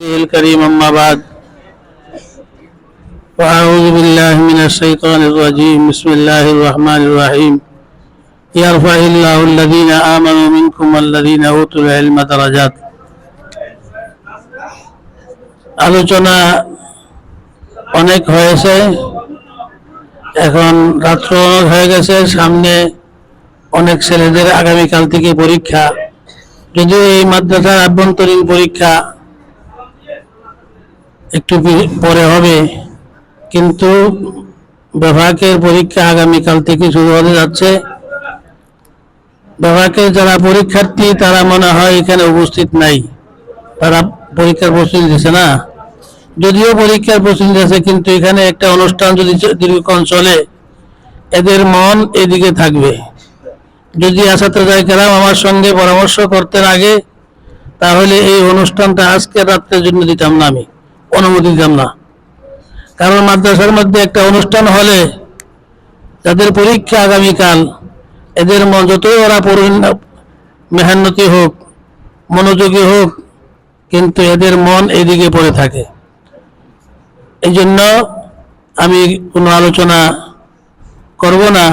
الكريم أما بعد وأعوذ بالله من الشيطان الرجيم بسم الله الرحمن الرحيم يرفع الله الذين آمنوا منكم والذين أوتوا العلم درجات আলোচনা অনেক হয়েছে এখন রাত্র অনেক হয়ে গেছে সামনে অনেক ছেলেদের আগামীকাল থেকে পরীক্ষা যদিও এই মাদ্রাসার আভ্যন্তরীণ পরীক্ষা একটু পরে হবে। কিন্তু বিভাগের পরীক্ষা আগামীকাল থেকে শুরু হতে যাচ্ছে। বিভাগের যারা পরীক্ষার্থী, তারা মনে হয় এখানে উপস্থিত নাই। তারা পরীক্ষার প্রস্তুতি দিচ্ছে না। যদিও পরীক্ষার প্রস্তুতি আছে কিন্তু এখানে একটা অনুষ্ঠান যদি দীর্ঘক্ষণ চলে, এদের মন এদিকে থাকবে। যদি আসাতে কেরাম আমার সঙ্গে পরামর্শ করতেন আগে, তাহলে এই অনুষ্ঠানটা আজকে রাত্রের জন্য দিতাম না আমি। অনুমতি দিতাম না। কারণ মাদ্রাসার মধ্যে একটা অনুষ্ঠান হলে যাদের পরীক্ষা আগামীকাল, এদের মন যতই ওরা মেহান্নতি হোক, মনোযোগী হোক, কিন্তু এদের মন এদিকে পড়ে থাকে। এই জন্য আমি কোনো আলোচনা করব না।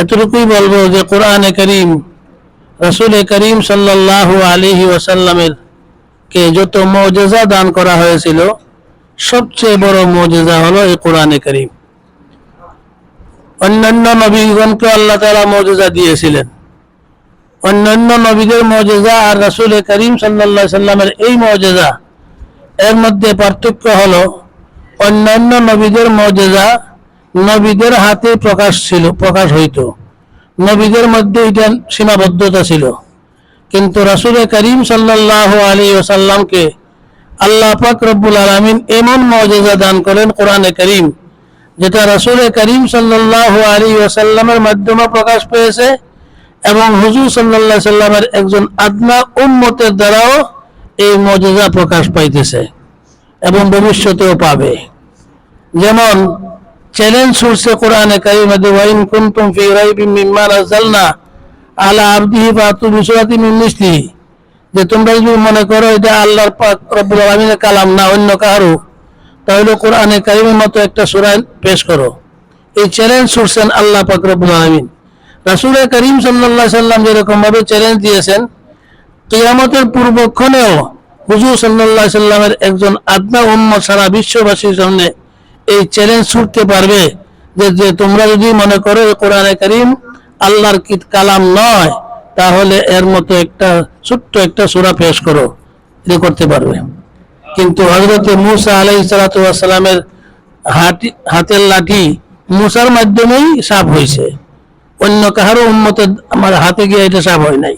এতটুকুই বলব যে কোরআনে করিম, রসুল করিম সাল্লাল্লাহু আলিহি ওয়াসাল্লামের কে যত মৌজেজা দান করা হয়েছিল, সবচেয়ে বড় মৌজেজা হলো এই কোরআনে করিম। অন্যান্য নবীগণকে আল্লাহ তারা মৌজেজা দিয়েছিলেন। অন্যান্য নবীদের মৌজেজা আর রাসূল করিম আলাইহি সাল্লামের এই মৌজেজা, এর মধ্যে পার্থক্য হলো, অন্যান্য নবীদের মৌজেজা নবীদের হাতে প্রকাশ ছিল, প্রকাশ হইতো। নবীদের মধ্যে এটা সীমাবদ্ধতা ছিল। কিন্তু রাসূল করিম সাল্লাল্লাহু আলাইহি ওয়াসাল্লামকে আল্লাহ পাক রব্বুল আলামিন এমন মর্যাদা দান করেন কোরআনে করিম, যেটা রাসূল করিম সাল্লাল্লাহু আলাইহি ওয়াসাল্লামের মাধ্যমে প্রকাশ পেয়েছে এবং হুজুর সাল্লাল্লাহু সাল্লামের একজন আদনা উম্মতের দ্বারাও এই মর্যাদা প্রকাশ পাইতেছে এবং ভবিষ্যতেও পাবে। যেমন চ্যালেঞ্জ ছুটছে কোরআনে কারিমে ওয়াইন কুনতুম ফি রাইবিন মিম্মা নাযালনা আলা আবদিহি ফাতু বিসুরাতি মিন মিসলিহি যে তোমরা যদি মনে করো এটা আল্লাহর পাক রব্বুল আলামিনের কালাম না অন্য কারও, তাহলে কোরআনে কারিমের মতো একটা সূরা পেশ করো। এই চ্যালেঞ্জ ছুটছেন আল্লাহ পাক রব্বুল আলামিন। রাসূল করিম আলাইহি সাল্লাম যেরকম ভাবে চ্যালেঞ্জ দিয়েছেন, কিয়ামতের পূর্বক্ষণেও হুজুর আলাইহি সাল্লামের একজন আদনা উম্মত সারা বিশ্ববাসীর সামনে এই চ্যালেঞ্জ ছুটতে পারবে, যে তোমরা যদি মনে করো কোরআনে করিম আল্লাহর কি কালাম নয়, তাহলে এর মতো একটা ছোট্ট একটা সূরা পেশ করো। এটা করতে পারবে। কিন্তু হযরত মূসা আলাইহিস সালাতু ওয়াস সালামের হাতি, হাতের লাঠি মুসার মাধ্যমেই সাফ হয়েছে। অন্য কাহারও উম্মতের আমার হাতে গিয়ে এটা সাফ হয় নাই।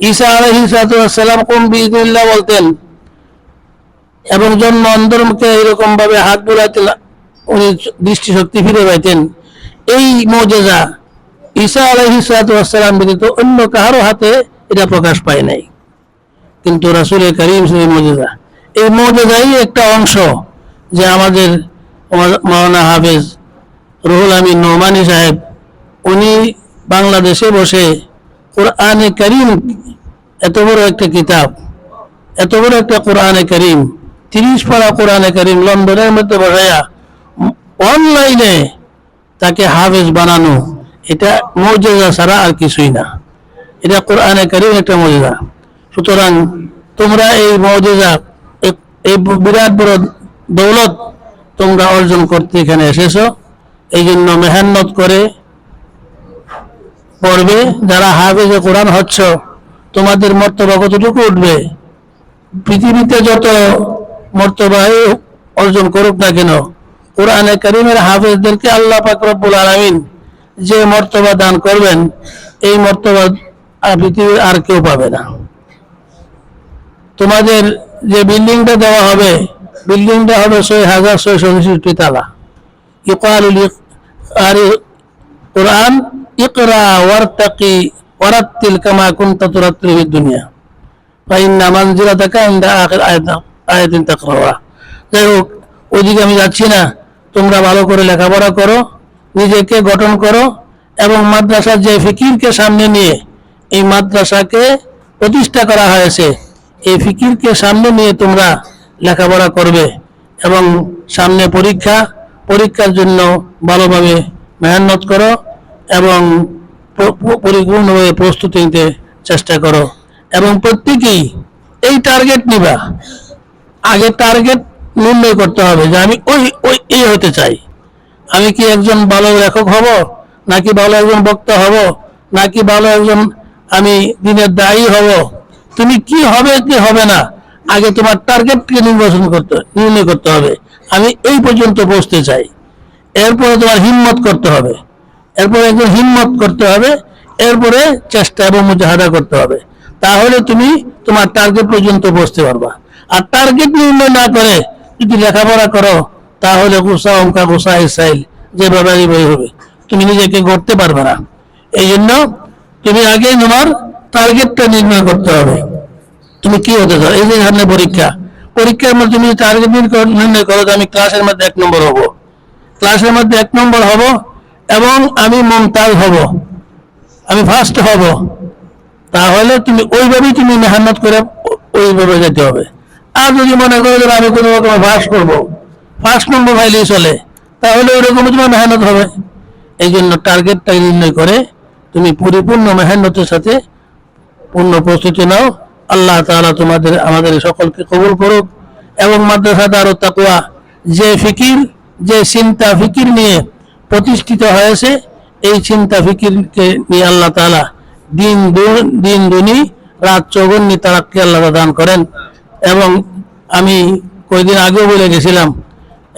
ঈসা আলহি সালাম কোন বিদিল্লাহ বলতেন? এবং জন্ম অন্তরমুখে এরকম ভাবে হাত বুলাইতেন উনি দৃষ্টিশক্তি ফিরে পাইতেন। এই মজেজা ঈসা আলহি সালাম ব্যতীত অন্য কাহারও হাতে এটা প্রকাশ পায় নাই। কিন্তু রাসুল করিম মজেজা এই মজেজাই একটা অংশ যে আমাদের মৌলানা হাফেজ রুহুল আমিন নোমানি সাহেব, উনি বাংলাদেশে বসে কোরআনে করিম এত বড় একটা কিতাব, এত বড় একটা কোরআনে করিম, তিরিশ পারা কোরআনে করিম লন্ডনের মধ্যে বসাইয়া অনলাইনে তাকে হাফেজ বানানো এটা মর্যাদা ছাড়া আর কিছুই না। এটা কোরআনে করিম একটা মর্যাদা সুতরাং তোমরা এই মর্যাদা এই- বিরাট বড় দৌলত তোমরা অর্জন করতে এখানে এসেছ। এই জন্য মেহান্নত করে পড়বে। যারা হাফেজে কোরআন হচ্ছ, তোমাদের মর্তবা কতটুকু উঠবে? পৃথিবীতে যত মর্তবাই অর্জন করুক না কেন, কোরআনে করিমের হাফেজদেরকে আল্লাহ পাক রব্বুল আলামিন যে মর্তবা দান করবেন, এই মর্তবা পৃথিবীর আর কেউ পাবে না। তোমাদের যে বিল্ডিংটা দেওয়া হবে, বিল্ডিংটা হবে ছয় হাজার ছয়শো ছেষট্টি তালা। ইকালুল আর কোরআন, ইকরা ওয়ারতাকি ওয়ারাত্তিল কামা কুনতা দুনিয়া। ফাইন্না মানজিলাতাকা ইনদা আখির আয়াত আয়াতিন তাকরাওয়া। যাই হোক ওইদিকে আমি যাচ্ছি না, তোমরা ভালো করে লেখাপড়া করো। নিজেকে গঠন করো এবং মাদ্রাসার যে ফিকিরকে সামনে নিয়ে এই মাদ্রাসাকে প্রতিষ্ঠা করা হয়েছে, এই ফিকিরকে সামনে নিয়ে তোমরা লেখাপড়া করবে এবং সামনে পরীক্ষা, পরীক্ষার জন্য ভালোভাবে মেহনত করো এবং পরিপূর্ণভাবে প্রস্তুতি নিতে চেষ্টা করো। এবং প্রত্যেকেই এই টার্গেট নিবা। আগে টার্গেট নির্ণয় করতে হবে যে আমি ওই ওই, এই হতে চাই। আমি কি একজন ভালো লেখক হব? নাকি ভালো একজন বক্তা হব? নাকি ভালো একজন আমি দিনের দায়ী হব? তুমি কি হবে কি হবে না? আগে তোমার টার্গেটকে নির্বাচন করতে, নির্ণয় করতে হবে। আমি এই পর্যন্ত পৌঁছতে চাই। এরপরে তোমার হিম্মত করতে হবে। এরপরে একজন হিম্মত করতে হবে। এরপরে চেষ্টা এবং মুজাহাদা করতে হবে। তাহলে তুমি তোমার টার্গেট পর্যন্ত পৌঁছতে পারবা। আর টার্গেট নির্ণয় না করে যদি লেখাপড়া করো তাহলে গুসা, অঙ্কা গুসা, ইসাইল যে বাবারই বই হবে। তুমি নিজেকে গড়তে পারবে না। এই জন্য তুমি আগে তোমার টার্গেটটা নির্ণয় করতে হবে। তুমি কি হতে চাও? এই যে সামনে পরীক্ষা। পরীক্ষার মধ্যে তুমি টার্গেট নির্ণয় করো যে আমি ক্লাসের মধ্যে এক নম্বর হব। ক্লাসের মধ্যে এক নম্বর হব এবং আমি মমতাজ হব। আমি ফার্স্ট হব। তাহলে তুমি ওইভাবেই তুমি মেহনত করে ওইভাবে যেতে হবে। আর যদি মনে করো আমি কোনো রকম ফার্স্ট করব ফার্স্ট নম্বর পাইলেই চলে, তাহলে ওইরকম তোমার মেহনত হবে। এই জন্য টার্গেটটা নির্ণয় করে তুমি পরিপূর্ণ মেহনতের সাথে পূর্ণ প্রস্তুতি নাও। আল্লাহ তাআলা তোমাদের, আমাদের সকলকে কবুল করুক এবং মাদ্রাসা দারু তাকুয়া যে ফিকির, যে চিন্তা ফিকির নিয়ে প্রতিষ্ঠিত হয়েছে, এই চিন্তা ফিকিরকে নিয়ে আল্লাহ তাআলা দিন দিন দুনি, রাত চৌগন্নি তারাক্কি আল্লাহ দান করেন। এবং আমি কয়েকদিন আগেও বলে গেছিলাম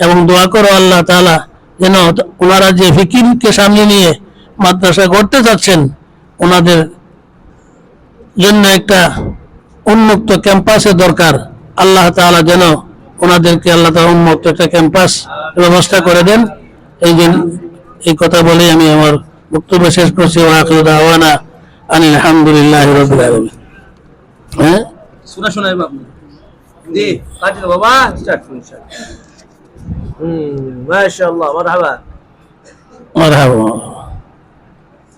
এবং দোয়া করো আল্লাহ তাআলা যেন ওনারা যে ফিকিরকে সামনে নিয়ে মাদ্রাসা করতে চাচ্ছেন ওনাদের জন্য একটা উন্মুক্ত ক্যাম্পাসের দরকার। আল্লাহ তাআলা যেন ওনাদেরকে আল্লাহ তাআলা উন্মুক্ত একটা ক্যাম্পাস ব্যবস্থা করে দেন। এই দিন এই কথা বলে আমি আমার বক্তব্য শেষ করছি। ওয়া আখিরু দাওয়ানা আনিল হামদুলিল্লাহি রাব্বিল আলামিন। হ্যাঁ? শোনা দাও বাবা, স্টার্ট ما شاء الله مرحبا. مرحبا.